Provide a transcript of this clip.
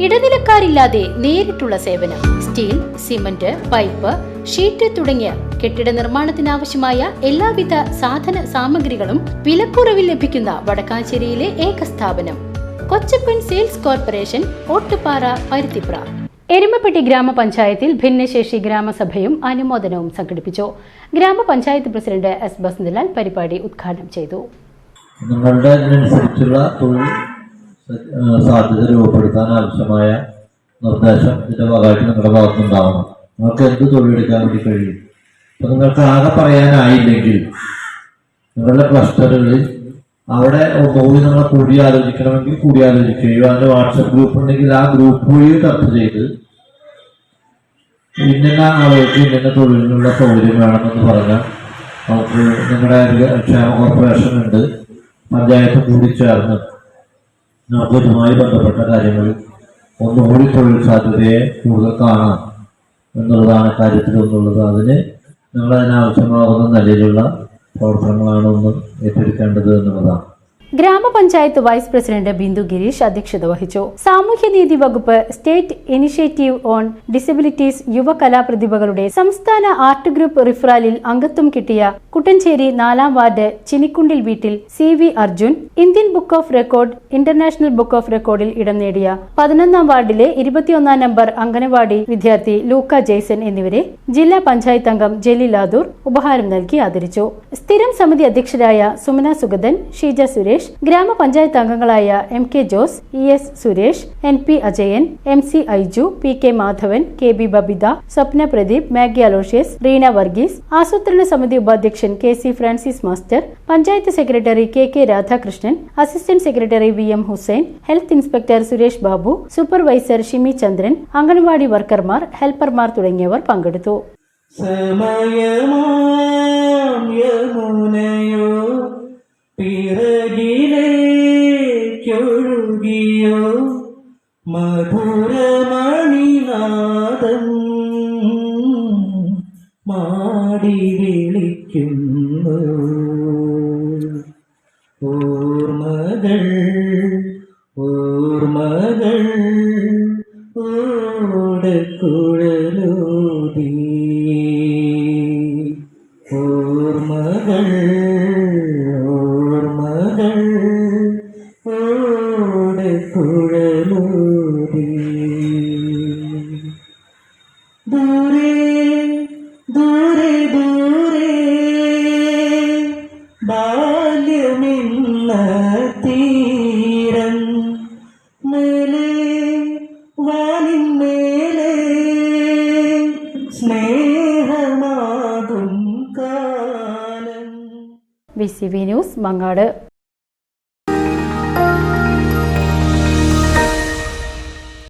ഇടനിലക്കാരില്ലാതെ നേരിട്ടുള്ള സേവനം steel cement pipe sheet തുടങ്ങിയ കെട്ടിട നിർമ്മാണത്തിനാവശ്യമായ എല്ലാവിധ സാധന സാമഗ്രികളും വിലക്കുറവിൽ ലഭിക്കുന്ന വടക്കാഞ്ചേരിയിലെ ഏക സ്ഥാപനം കൊച്ചപ്പൻ സെയിൽസ് കോർപ്പറേഷൻ ഓട്ടുപാറ പരുത്തിപ്ര. എരുമപ്പെട്ടി ഗ്രാമപഞ്ചായത്തിൽ ഭിന്നശേഷി ഗ്രാമസഭയും അനുമോദനവും സംഘടിപ്പിച്ചു. ഗ്രാമപഞ്ചായത്ത് പ്രസിഡന്റ് എസ്. ബസന്തലാൽ പരിപാടി ഉദ്ഘാടനം ചെയ്തു. നിങ്ങളുടെ അതിനനുസരിച്ചുള്ള തൊഴിൽ സാധ്യത രൂപപ്പെടുത്താൻ ആവശ്യമായ നിർദ്ദേശം ഇതിന്റെ ഭാഗമായിട്ട് നിങ്ങളുടെ ഭാഗത്തുനിന്നുണ്ടാവണം നിങ്ങൾക്ക് എന്ത് തൊഴിലെടുക്കാൻ വേണ്ടി കഴിയും? അപ്പൊ നിങ്ങൾക്ക് ആകെ പറയാനായില്ലെങ്കിൽ നിങ്ങളുടെ ക്ലസ്റ്ററുകളിൽ അവിടെ പോയി നിങ്ങൾ കൂടി ആലോചിക്കുകയോ അതിന്റെ വാട്സപ്പ് ഗ്രൂപ്പ് ഉണ്ടെങ്കിൽ ആ ഗ്രൂപ്പ് വഴി ചർച്ച ചെയ്ത് ഇന്ന ആളുകൾക്ക് ഇന്ന തൊഴിലിനുള്ള സൗകര്യം വേണമെന്ന് പറഞ്ഞാൽ നമുക്ക് നിങ്ങളുടെ ക്ഷേമ കോർപ്പറേഷൻ ഉണ്ട് പഞ്ചായത്ത് കൂടി ചേർന്ന് ഇതുമായി ബന്ധപ്പെട്ട കാര്യങ്ങൾ ഒന്നുകൂടി തൊഴിൽ സാധ്യതയെ കൂടുതൽ കാണാം എന്നുള്ളതാണ് കാര്യത്തിൽ ഒന്നുള്ളത്. അതിന് നിങ്ങൾ അതിനാവശ്യമാകുന്ന നിലയിലുള്ള പ്രവർത്തനങ്ങളാണ് ഒന്ന് ഏറ്റെടുക്കേണ്ടത് എന്നുള്ളതാണ്. ഗ്രാമപഞ്ചായത്ത് വൈസ് പ്രസിഡന്റ് ബിന്ദു ഗിരീഷ് അധ്യക്ഷത വഹിച്ചു. സാമൂഹ്യനീതി വകുപ്പ് സ്റ്റേറ്റ് ഇനിഷ്യേറ്റീവ് ഓൺ ഡിസബിലിറ്റീസ് യുവ കലാപ്രതിഭകളുടെ സംസ്ഥാന ആർട്ട് ഗ്രൂപ്പ് റിഫറാലിൽ അംഗത്വം കിട്ടിയ കുട്ടഞ്ചേരി നാലാം വാർഡ് ചിനിക്കുണ്ടിൽ വീട്ടിൽ C V Arjun Indian book of record international book of റെക്കോർഡിൽ ഇടം നേടിയ പതിനൊന്നാം വാർഡിലെ ഇരുപത്തിയൊന്നാം നമ്പർ അംഗനവാടി വിദ്യാർത്ഥി ലൂക്ക ജെയ്സൺ എന്നിവരെ ജില്ലാ പഞ്ചായത്ത് അംഗം ജലി ലാദൂർ ഉപഹാരം നൽകി ആദരിച്ചു. സ്ഥിരം സമിതി അധ്യക്ഷരായ സുമന സുഗതൻ ഷീജ സുരേഷ് ഗ്രാമപഞ്ചായത്ത് അംഗങ്ങളായ M K Jose E S Suresh N P Ajayan M C Aiju P K Madhavan K B Babitha Swapna Pradeep Maggie Aloysius Reena Varghese ആസൂത്രണ സമിതി ഉപാധ്യക്ഷൻ K C Francis master panchayat secretary K K Radhakrishnan assistant secretary V M Hussain health inspector Suresh Babu supervisor Shimi Chandran anganwadi വർക്കർമാർ ഹെൽപ്പർമാർ തുടങ്ങിയവർ പങ്കെടുത്തു. സമയമാം യമുനയോ പിറകിലേക്കൊഴുകിയോ മധുരമണിനാദം മാടി വിളിക്കുന്നു. ഓർമ്മകൾ ഓർമ്മകൾ ഓടക്കുഴലൂതി തീരം മേലെ വാനിന്മേലെ സ്നേഹമാകും കാലം. V C V news Mangad